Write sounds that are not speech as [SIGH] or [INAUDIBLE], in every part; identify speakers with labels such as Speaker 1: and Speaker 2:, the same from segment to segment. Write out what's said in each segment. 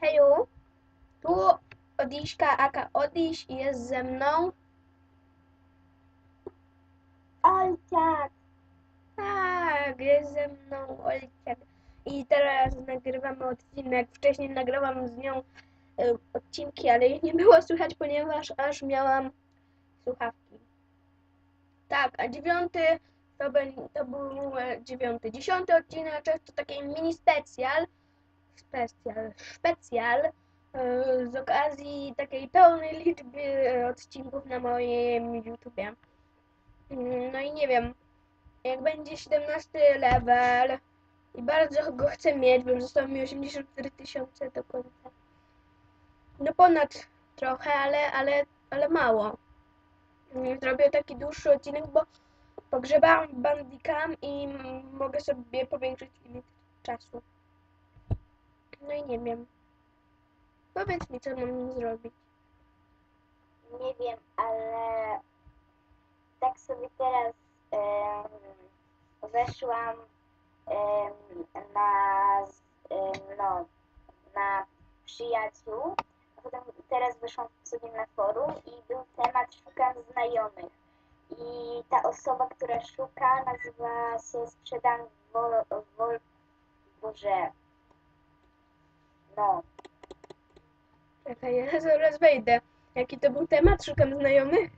Speaker 1: Heju, tu Odiśka, aka Odiś jest ze mną.
Speaker 2: Olciak.
Speaker 1: Tak, jest ze mną Olciak. I teraz nagrywamy odcinek. Wcześniej nagrałam z nią e, odcinki, ale ich nie było słychać, ponieważ aż miałam słuchawki. Tak, a dziewiąty to, bę- to był e, dziewiąty. Dziesiąty odcinek to taki mini specjal. Specjal, specjal e, z okazji takiej pełnej liczby e, odcinków na moim YouTubie. Mm, No i nie wiem, jak będzie 17 level i bardzo go chcę mieć, bo zostało mi 84 tysiące do końca. No ponad trochę, ale, ale, ale mało. Mm, Zrobię taki dłuższy odcinek, bo pogrzebałam bandikam i mogę sobie powiększyć limit czasu. No i nie wiem. Powiedz mi, co mam zrobić.
Speaker 2: Nie wiem, ale tak sobie teraz em, weszłam na, no, na przyjaciół, potem teraz weszłam sobie na forum i był temat szukam znajomych. I ta osoba, która szuka, nazywa się Sprzedam Wol... Wol Boże. No,
Speaker 1: Czekaj, ja zaraz wejdę. Jaki to był temat? Szukam znajomych?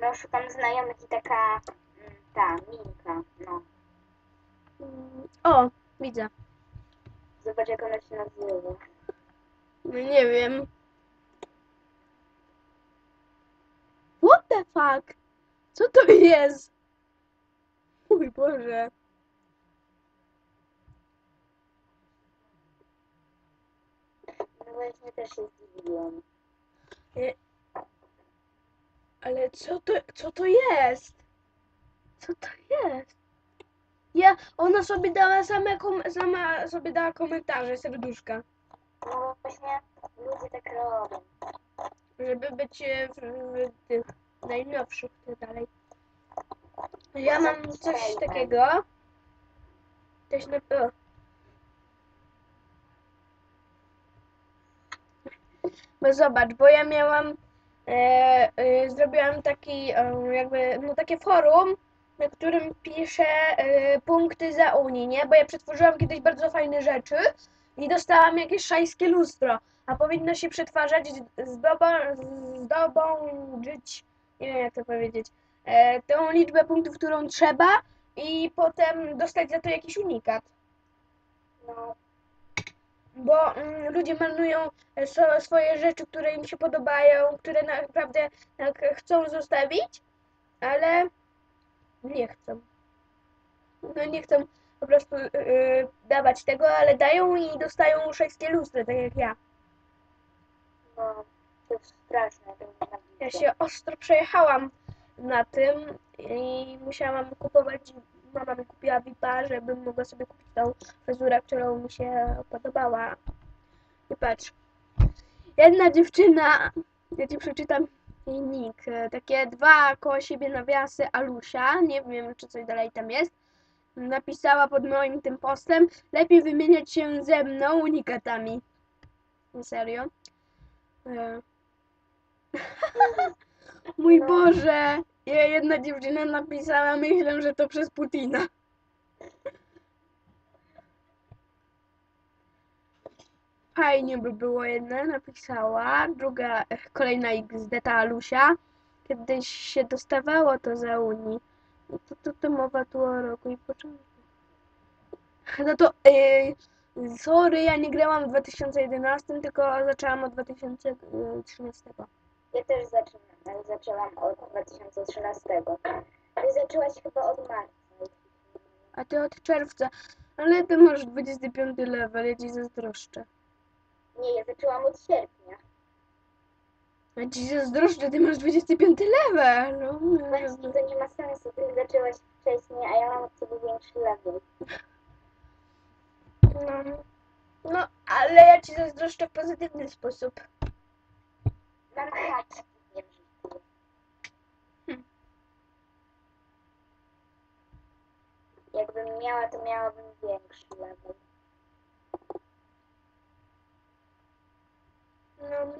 Speaker 2: no szukam znajomych i taka mm, ta Minka, no.
Speaker 1: Mm, O, widzę.
Speaker 2: Zobacz jak ona się nazywa.
Speaker 1: No nie wiem. What the fuck? Co to jest? Mój Boże.
Speaker 2: No właśnie też się zdziwiłam.
Speaker 1: Ale co to, co to jest? Co to jest? Ja, ona sobie dała same, kom, sama sobie dała komentarze, serduszka,
Speaker 2: No właśnie ludzie tak robią.
Speaker 1: żeby być e, w, w tych najnowszych i tak dalej. Ja mam coś takiego. Coś na... O. Bo zobacz, bo ja miałam, e, e, zrobiłam taki, e, jakby, no takie forum, na którym piszę e, punkty za Unii, nie? Bo ja przetworzyłam kiedyś bardzo fajne rzeczy i dostałam jakieś szajskie lustro, a powinno się przetwarzać zdobą, zdobądź, nie wiem jak to powiedzieć, e, tą liczbę punktów, którą trzeba i potem dostać za to jakiś unikat.
Speaker 2: No,
Speaker 1: Bo mm, ludzie marnują e, so, swoje rzeczy, które im się podobają, które naprawdę tak chcą zostawić, ale nie chcą. No nie chcą po prostu e, dawać tego, ale dają i dostają szejskie lustry, tak jak ja.
Speaker 2: no, to jest straszne. To
Speaker 1: Ja się ostro przejechałam na tym i musiałam kupować, mama mi kupiła VIPa, żebym mogła sobie kupić tą fryzurę, którą mi się podobała. I patrz, jedna dziewczyna, ja ci przeczytam jej nick, takie dwa koło siebie nawiasy Alusia, nie wiem czy coś dalej tam jest, napisała pod moim tym postem, lepiej wymieniać się ze mną unikatami. Serio. E, [LAUGHS] Mój
Speaker 2: No.
Speaker 1: Boże! Jedna dziewczyna napisała, myślę, że to przez Putina. Fajnie by było jedna napisała, druga, eh, kolejna XD ta Alusia. Kiedyś się dostawało to za Unii. No to, to, to mowa tu o roku i początku. No to, yy, sorry, ja nie grałam w 2011, tylko zaczęłam od 2013.
Speaker 2: Ja też zaczynam, zaczęłam od 2013. Ty zaczęłaś chyba od marca.
Speaker 1: A ty od czerwca. Ale ty masz 25 level, ja ci zazdroszczę.
Speaker 2: Nie, ja zaczęłam od sierpnia.
Speaker 1: Ja ci zazdroszczę, ty masz 25 level. No,
Speaker 2: Właśnie to nie ma sensu. Ty zaczęłaś wcześniej, a ja mam od ciebie większy level.
Speaker 1: no, no, ale ja ci zazdroszczę w pozytywny sposób. Hmm.
Speaker 2: Jakbym miała, to miałabym większy level.
Speaker 1: No,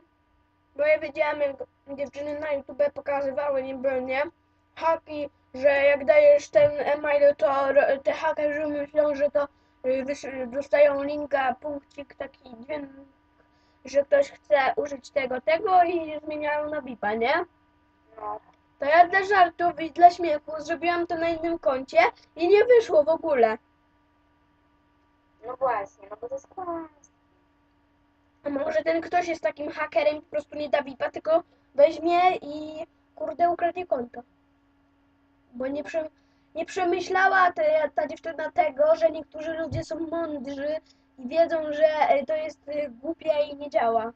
Speaker 1: bo ja widziałam, jak dziewczyny na YouTube pokazywały niby, nie? Haki, że jak dajesz ten e-mail, to te hakerzy myślą, że to y, dostają linka, punkcik taki dźwięk, że ktoś chce użyć tego, tego i zmieniają na VIP-a, nie?
Speaker 2: No,
Speaker 1: To ja dla żartów i dla śmiechu zrobiłam to na innym koncie i nie wyszło w ogóle.
Speaker 2: no właśnie, no bo to jest kłamstwo.
Speaker 1: A może ten ktoś jest takim hakerem i po prostu nie da VIP-a, tylko weźmie i kurde ukradnie konto. Bo nie, prze, nie przemyślała te, ta dziewczyna tego, że niektórzy ludzie są mądrzy i wiedzą, że e, to jest e, głupie i nie działa.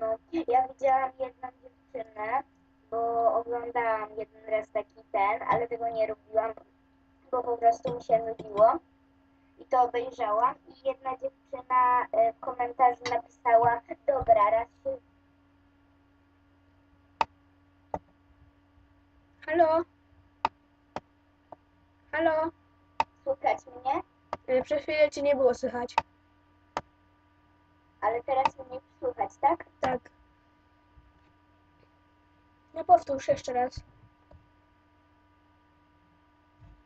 Speaker 2: No, ja widziałam jedną dziewczynę, bo oglądałam jeden raz taki ten, ale tego nie robiłam, bo po prostu mi się nudziło. I to obejrzałam i jedna dziewczyna e, w komentarzu napisała, dobra, raz się
Speaker 1: Halo? Halo? E, Przez chwilę cię nie było słychać.
Speaker 2: ale teraz mnie słychać, tak?
Speaker 1: Tak. No powtórz jeszcze raz.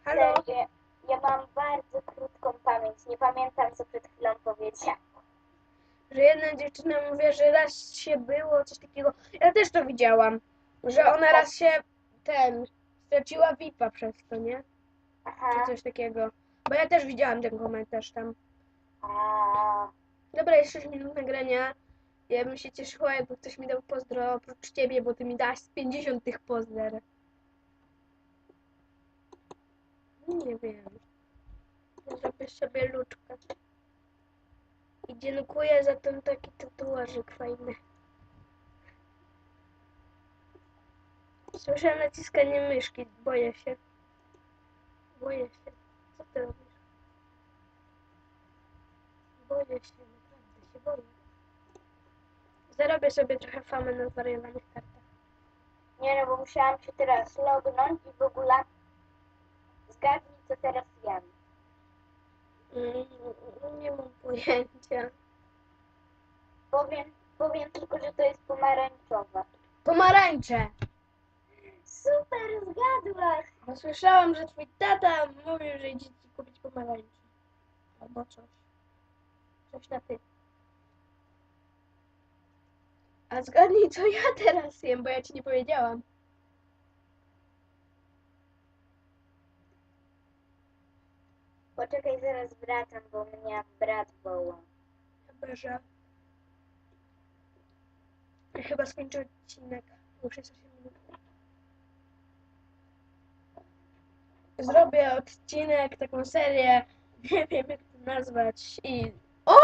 Speaker 1: Halo?
Speaker 2: Serio, ja mam bardzo krótką pamięć, nie pamiętam co przed chwilą powiedziałam.
Speaker 1: że jedna dziewczyna mówi, że raz się było, coś takiego. Ja też to widziałam, że ona raz się ten straciła VIP-a przez to, nie? Czy
Speaker 2: Aha,
Speaker 1: coś takiego. Bo ja też widziałam ten komentarz tam. Dobra, jest 6 minut nagrania. Ja bym się cieszyła, jakby ktoś mi dał pozdro oprócz ciebie, bo ty mi dałaś z 50 tych pozdr. Nie wiem. Zrobię sobie luczkę. I dziękuję za ten taki tatuażyk fajny. Słyszę naciskanie myszki. Boję się. Boję się. Ty robisz? Boję się, naprawdę się boję. Zarobię sobie trochę famy na zwariowanych kartach.
Speaker 2: nie no, bo musiałam się teraz lognąć i w ogóle zgadnij co teraz jem.
Speaker 1: Mm, Nie mam pojęcia.
Speaker 2: Powiem, powiem tylko, że to jest pomarańczowe.
Speaker 1: Pomarańcze!
Speaker 2: Super, zgadłaś!
Speaker 1: Bo słyszałam, że twój tata mówił, że idzie pomarańcze. Albo coś. Coś na ty. A zgadnij, co ja teraz jem, bo ja ci nie powiedziałam.
Speaker 2: Poczekaj, zaraz wracam, bo mnie brat woła.
Speaker 1: Chyba, że... Chyba skończę odcinek. Już jest 8 minut. Zrobię odcinek, taką serię. [LAUGHS] Nie wiem, jak to nazwać. I... O,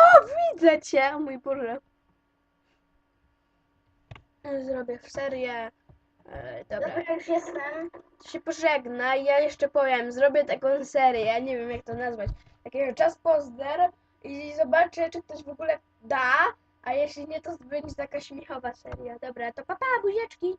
Speaker 1: widzę cię! O mój Boże. Zrobię serię. E, dobra.
Speaker 2: Dobra, już jestem.
Speaker 1: To się pożegna i ja jeszcze powiem, zrobię taką serię, ja nie wiem jak to nazwać, takiego czas pozder i zobaczę, czy ktoś w ogóle da, a jeśli nie, to będzie taka śmiechowa seria. Dobra, to papa, buziaczki!